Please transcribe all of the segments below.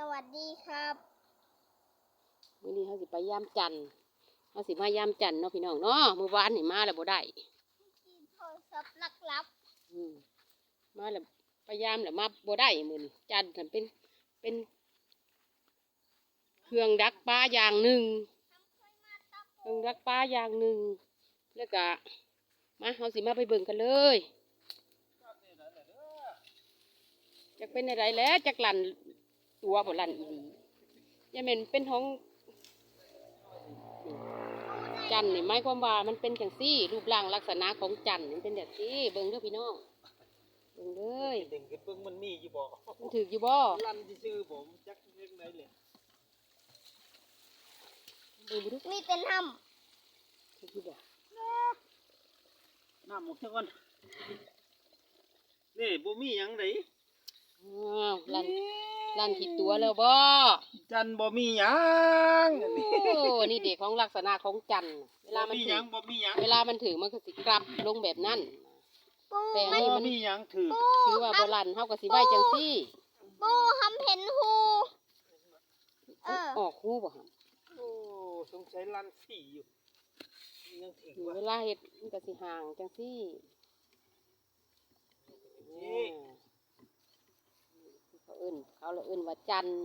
สวัสดีครับมื้อนี้เขาสิไปยามจันทร์เขาสิมายามจันทร์เนาะพี่น้องเนาะเมื่อวานนี่มาแล้วบ่ได้กินโทรศัพท์ลักลับอืมมาแล้วไปยามแล้วมาบ่ได้มื้อนี้จันทร์มันเป็นเป็น เครื่องดักปลาอย่างหนึ่งเครื่องดักปลาอย่างหนึ่งแล้วก็มาเขาสิมาไปเบิ่งกันเลยจะเป็นอะไรแล้วจักลัน ตัวบ่ลันอีหลียายแม่นเป็นท้องจันทร์นี่หมายความว่ามันเป็นจังซี่ รูปร่างลักษณะของจันทร์มันเป็นแบบซี่ เบิ่งเด้อพี่น้องเบิ่งเลยเด็กกับเบิ่งมันมีอยู่บ่มันถืออยู่บ่ลั่นซื่อๆผมจักเล็กไหนเลยเบิ่งบ่ดูมีเป็นห้ถืออยู่บ่น้ำหมกซะก่อนนี่บ่มีหยังได อ้าวลั่นลั่นผิดตัวแล้วบ่จันบ่มีหยังโอ้นี่เด็กของลักษณะของจันทร์เวลาบ่มันมีหถืยัองบ่มีหยังเวลามันถือมันก็สิกลับลงแบบนั้นำปูแต่มันนี่บ่มีหยังถือปูถือว่าบ่ลั่นเฮาก็สิไว้จังซี่ ปูทำเห็นหู เออ ออกหูบ่ฮะโอ้สงสัยลั่นสี่อยู่ยังถึงนี่ว่าเวลาเฮ็ดมันก็สิห่างจังซี่นี่ เขาเอิ้นเขาเลยเอิ้นว่าจันทร์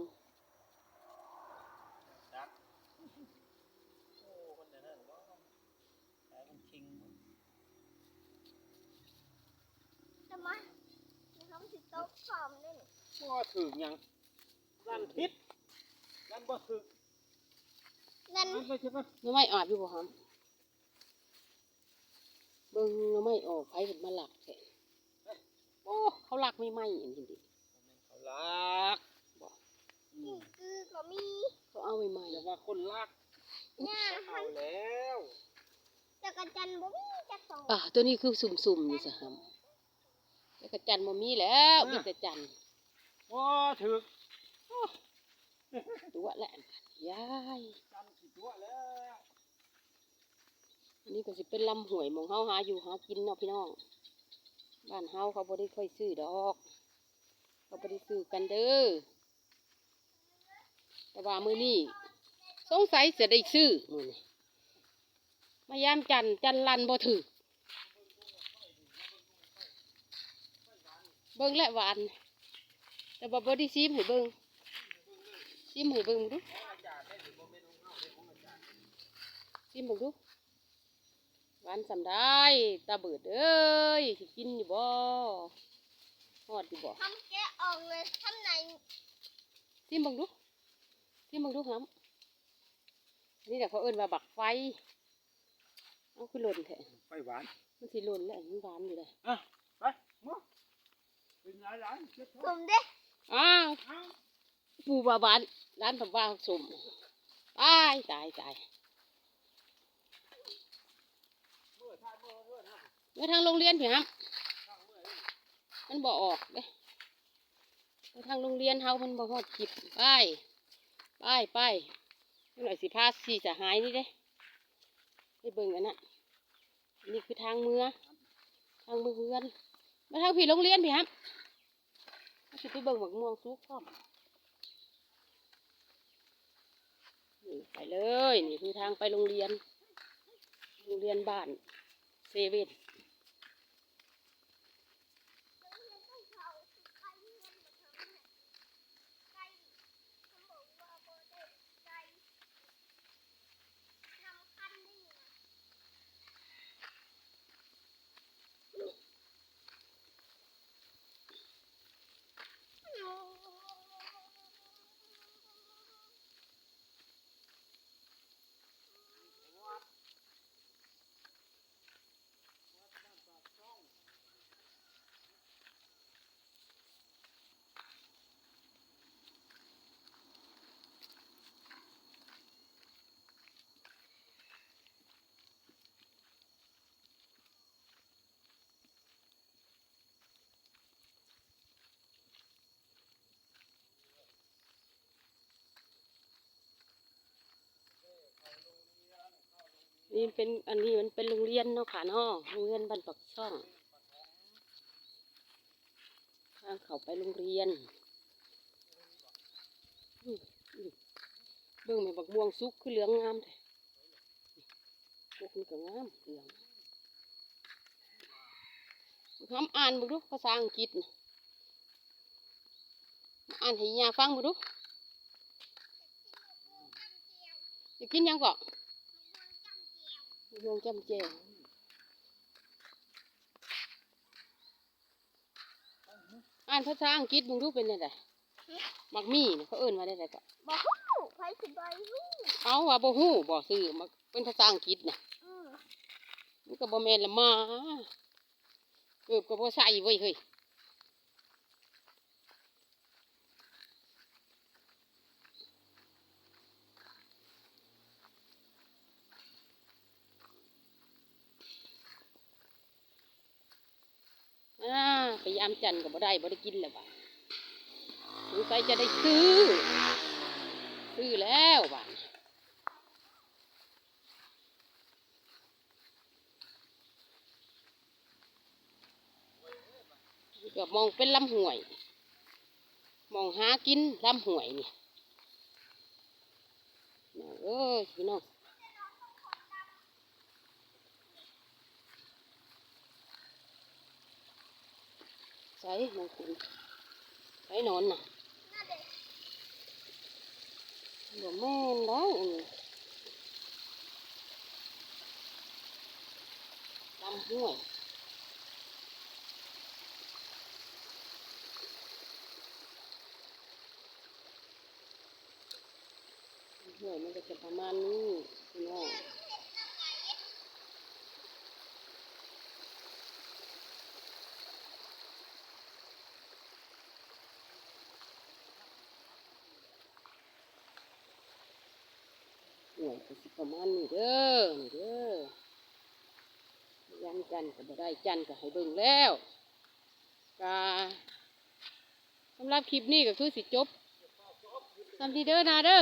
ดักโอ้คนนั้นน่ะบ่แต่มันชิงจะมาทำสิโต๊ะพร้อมด้วยนี่บ่ถึงหยังลั่นผิดลั่นบ่ถึกนั่นลั่นไปซะก่อนหน้ำไม้ออกอยู่บ่ฮะเบิ่งหน้ำไม้ออกไผเพิ่นมาหลักแท้โอ้เขาหลักไม่ไหม้อันนี้ดิ เขาลักนี่คือก็มีเขาเอาไม่ไหม้อย่าว่าคนลักเนี่ยเอาแล้วจักรจันทร์บ่มีจักสองอะตัวนี้คือสุ่มๆนี่สะครับแล้วก็จันทร์บ่มีแล้วมีแต่จันทร์บ่ถึกตัวแหละยายจำสิตัวแล้วอันนี้ก็สิเป็นลำหวยหมองเฮาหาอยู่หากินเนาะพี่น้องบ้านเฮาเขาบ่ได้ค่อยซื้อดอก เขาได้ซื้อกันเด้อแต่ว่ามือนี้สงสัยจะได้ซื้อมื้อนี้มายามจันทร์จันทร์ลันบ่ถือเบิ่งและหวาน แต่บ่บ่ได้ซิมให้เบิ่งซิมให้เบิ่งดูซิมเบิ่งดูหวานสำได้ตาเบิดเอ้ยกินอยู่บ่ อดอยู่บ่ทำแกะออกเลยทำไหนซิมเบิ่งดูซิมเบิ่งดูครับอันนี่แหละเขาเอิ้นว่าบักไฟเอาคือหล่นแท้ไปหวานมันสิหล่นแล้วมันหวานอยู่เลยอะไปมาเป็นหลายหลายเจ็บผท้องมเด้อ้าวเอาปูบาบานร้านทำว่าสมตายตายตายเมื่อทานเมื่อเมื่อนะเมื่อทางโรงเรียนพี่ครับ มันบ่ออกเด้ทางโรงเรียนเฮามันบ่ฮอดจิบไปไปไปเมื่อไหร่สิพาสี่สหายนี่เด้ไปเบิ่งอันน่ะนี่คือทางเมือทางเมืองเรือนมาทางพี่โรงเรียนพี่ครับมาสิไปเบิ่งบักม่วงสุกพร้อมนี่ไปเลยนี่คือทางไปโรงเรียน โรงเรียนบ้านเซเว่น นี่เป็นอันนี้มันเป็นโรงเรียนเนาะค่ะเนาะโรงเรียนบ้านปักช่องทางเขาไปโรงเรียนเบิ่งแม่บักม่วงสุกคือเหลืองงามแท้พวกนี้ก็งามเหลืองคำอ่านบ่ดูภาษาอังกฤษอ่านให้ยาฟังบ่ดูอยากกินยังก็บัก ม่วงจำแจวอ่านภาษาอังกฤษมึงดูเป็นยังไงมักมี่น่ะเขาเอิ้นว่าได้ไดก็บอกฮู้ใครสิบอยฮู้เอาว่าบ่ฮู้บ่ซื้อมาเป็นภาษาอังกฤษน่ะอืมมันก็บ่แม่นละมาเกือบก็บ่ใส่ไว้ยเฮ้ยอ่า ไปยามจันก็บ่ได้บ่ได้กินแล้วบ่ะสงสัยจะได้ซื้อ ซื้อแล้วบ่ะก็มองเป็นลำห่วย มองหากินลำห่วยนี่น้ออพี่น้อง ใส่มงคุณใส่นอนน่ะเดี๋ยวแม่นได้อันนี้ลำห่วยห่วยมันก็จะประมาณนี้พี่น้อง ก็สิประมาณนี้เด้อนี่เด้อยังจันก็บ่ได้จันก็ให้เบิ่งแล้วกาสำหรับคลิปนี้ก็คือสิจบทำทีเด้อนาเด้อ